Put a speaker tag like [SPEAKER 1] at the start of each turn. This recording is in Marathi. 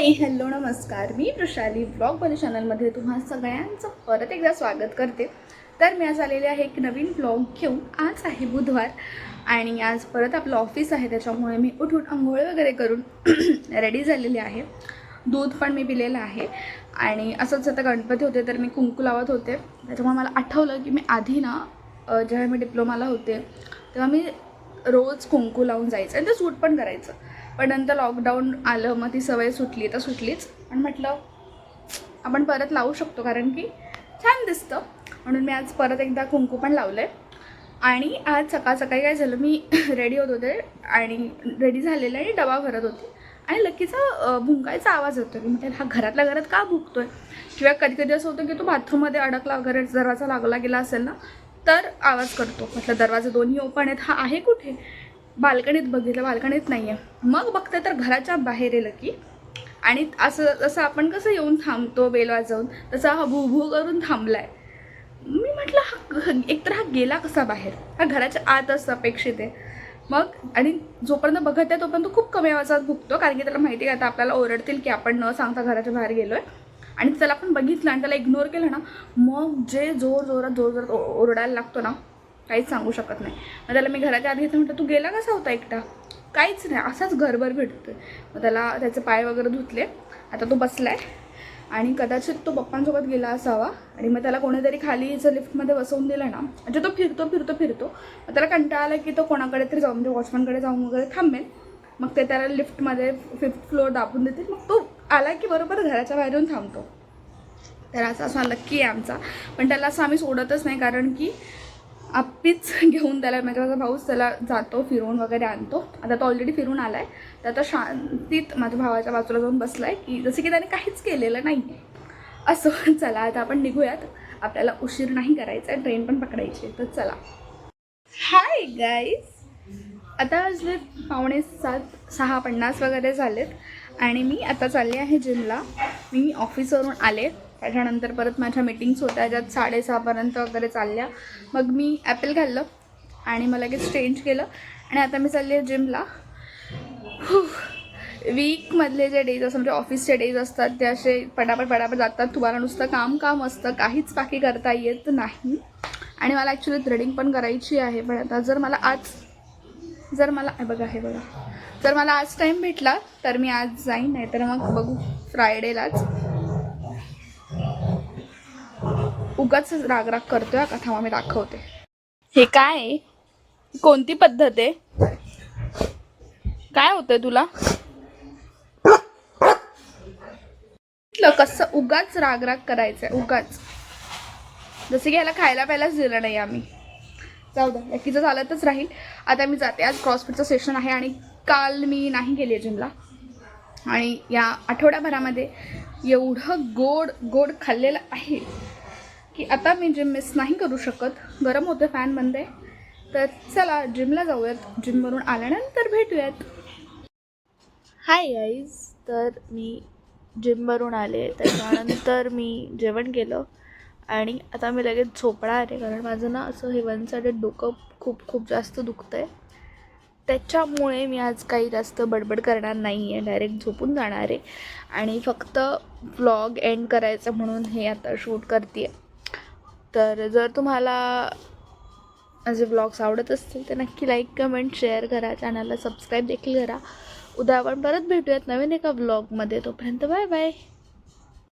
[SPEAKER 1] हाय हॅलो नमस्कार. मी वृषाली ब्लॉग बल चॅनलमध्ये तुम्हा सगळ्यांचं परत एकदा स्वागत करते. तर मी आज आलेले आहे एक नवीन ब्लॉग घेऊन. आज आहे बुधवार आणि आज परत आपलं ऑफिस आहे त्याच्यामुळे मी उठून आंघोळ वगैरे करून रेडी झालेली आहे. दूध पण मी पिलेलं आहे आणि असंच आता गणपती होते तर मी कुंकू लावत होते. त्याच्यामुळे मला आठवलं की मी आधी ना जेव्हा मी डिप्लोमाला होते तेव्हा मी रोज कुंकू लावून जायचं आणि ते सूट पण करायचं. पण नंतर लॉकडाऊन आलं मग ती सवय सुटली तर सुटलीच. पण म्हटलं आपण परत लावू शकतो कारण की छान दिसतं. म्हणून मी आज परत एकदा कुंकू पण लावलं आहे आणि आज सकाळ सकाळी काय झालं मी रेडी होत होते आणि रेडी झालेलं आणि डबा भरत होते. आणि लकीचा भुंकायचा आवाज होतो की म्हटलं हा घरातल्या घरात का भुकतोय? किंवा कधी कधी असं होतं की तो बाथरूममध्ये अडकला वगैरे दरवाजा लागला गेला असेल ना तर आवाज करतो. म्हटलं दरवाजे दोन्ही ओपन आहेत. हा आहे कुठे? बाल्कनीत बघितलं बाल्कनीत नाही आहे मग बघते तर घराच्या बाहेर येलं की आणि असं जसं आपण कसं येऊन थांबतो बेल वाजवून तसा हा भूभू करून करून थांबलाय. मी म्हटलं हा एकतर हा गेला कसा बाहेर? हा घराच्या आत असं अपेक्षित आहे. मग आणि जोपर्यंत बघत आहे तोपर्यंत खूप कमी आवाजात भुकतो कारण की त्याला माहिती आहे आता आपल्याला ओरडतील की आपण न सांगता घराच्या बाहेर गेलो आहे आणि त्याला आपण बघितलं आणि त्याला इग्नोर केलं ना मग जे जोर जोरात जोर जोरात ओ- ओरडायला लागतो ना काहीच सांगू शकत नाही. मग त्याला मी घराच्या आधी घेतलं म्हटलं तू गेला कसा होता एकटा? काहीच नाही असाच घरभर भेटतोय. मग त्याला त्याचे पाय वगैरे धुतले. आता तो बसलाय. आणि कदाचित तो पप्पांसोबत गेला असावा. आणि मग त्याला कोणीतरी खाली जर लिफ्टमध्ये बसवून दिलं ना म्हणजे तो फिरतो फिरतो फिरतो. मग त्याला कंटाळा आला की तो कोणाकडे तरी जाऊन म्हणजे वॉचमॅनकडे जाऊन वगैरे थांबेल. मग ते त्याला लिफ्टमध्ये फिफ्थ फ्लोअर दाबून देतील. मग तो आला की बरोबर घराच्या बाहेर येऊन थांबतो. तर असा असा लक्की आहे आमचा. पण त्याला असं आम्ही सोडतच नाही कारण की आप्पीच घेऊन त्याला म्हणजे माझा भाऊच त्याला जातो फिरवून वगैरे आणतो. आता तो ऑलरेडी फिरून आला आहे तर आता शांतीत माझ्या भावाच्या बाजूला जाऊन बसला आहे की जसं की त्याने काहीच केलेलं नाही. आहे असं चला आता आपण निघूयात. आपल्याला उशीर नाही करायचा आहे ट्रेन पण पकडायची आहे तर चला. हाय गाईज आता वाजले पावणे सात सहा पन्नास वगैरे झालेत. आणि मी आता चालले आहे जिमला. मी ऑफिसवरून आले. त्याच्यानंतर परत माझ्या मीटिंग्स होत्या ज्यात साडेसहापर्यंत वगैरे चालल्या. मग मी ॲपल खाल्लं आणि मला लगेच चेंज केलं. आणि आता मी चालली आहे जिमला वीकमधले जे डेज असतात म्हणजे ऑफिसचे डेज असतात ते असे पटापट पटापट जातात. तुम्हाला नुसतं काम काम असतं. काहीच बाकी करता येत नाही. आणि मला ॲक्च्युली थ्रेडिंग पण करायची आहे. पण आता जर मला आज जर मला बघा हे बघा. जर मला आज टाईम भेटला तर मी आज जाईन. नाही तर मग बघू. फ्रायडेलाच उगाच रागराग करतोय का थांबा मी दाखवते. हे काय? आहे? कोणती पद्धत आहे? काय होतंय तुला? म्हटलं कसं उगाच रागराग करायचंय उगाच. जसं की ह्याला खायला प्यायलाच दिलं नाही आम्ही. जाऊ द्या बाकीचं चालतच राहील. आता मी जाते आज क्रॉसफिटचं सेशन आहे आणि काल मी नाही गेली आहे जिमला आणि या आठवड्याभरामध्ये एवढं गोड गोड खाल्लेलं आहे. की आता मी जिम मिस नाही करू शकत. गरम होतं फॅन बंद आहे तर चला जिमला जाऊयात. जिमवरून आल्यानंतर भेटूयात. हाय आईज तर मी जिमवरून आले. त्याच्यानंतर मी जेवण केलं. आणि आता मी लगेच झोपणार आहे. कारण माझं ना असं हे वन साइडेड डोकं खूप खूप जास्त दुखतं आहे त्याच्यामुळे मी आज काही जास्त बडबड करणार नाही आहे डायरेक्ट झोपून जाणार आहे. आणि फक्त व्लॉग एंड करायचं म्हणून हे आता शूट करते आहे तर जर तुम्हाला माझे ब्लॉग्स आवडत असतील तर नक्की लाईक कमेंट शेअर करा. चॅनलला सबस्क्राईब देखील करा. उद्या आपण परत भेटूयात नवीन एका ब्लॉगमध्ये तोपर्यंत बाय बाय